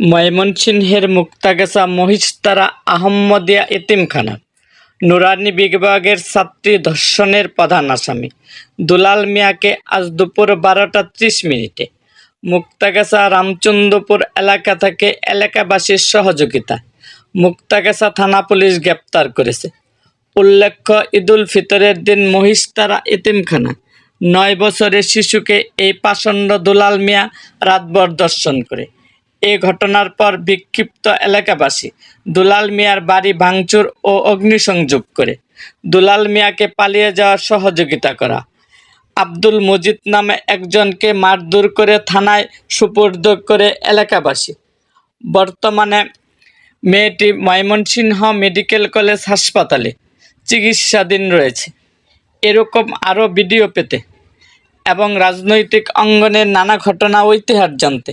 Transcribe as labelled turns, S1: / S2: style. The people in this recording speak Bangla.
S1: ময়মনসিংহের মুক্তাগাছা মহিষতারা আহম্মদিয়া এতিমখানা। নুরানি বিভাগের ছাত্রী ধর্ষণের প্রধান আসামি। দুলাল মিয়াকে আজ দুপুর বারোটা ত্রিশ মিনিটে। মুক্তাগাছা রামচন্দ্রপুর এলাকা থেকে এলাকাবাসীর সহযোগিতা। মুক্তাগাছা থানা পুলিশ গ্রেপ্তার করেছে। উল্লেখ্য, ঈদুল ফিতরের দিন মহিষতারা এতিমখানা। নয় বছরের শিশুকে এই পাষণ্ড দুলাল মিয়া রাতভর দর্শন করে। এ ঘটনার পর বিক্ষিপ্ত এলাকাবাসী দুলাল মিয়ার বাড়ি ভাঙচুর ও অগ্নিসংযোগ করে। দুলাল মিয়াকে পালিয়ে যাওয়ার সহযোগিতা করা। আব্দুল মজিদ নামে একজনকে মারধর করে থানায় সুপর্দ করে এলাকাবাসী। বর্তমানে মেয়েটি ময়মনসিংহ মেডিকেল কলেজ হাসপাতালে চিকিৎসাধীন রয়েছে। এরকম আরও ভিডিও পেতে এবং রাজনৈতিক অঙ্গনের নানা ঘটনা ও ইতিহাস জানতে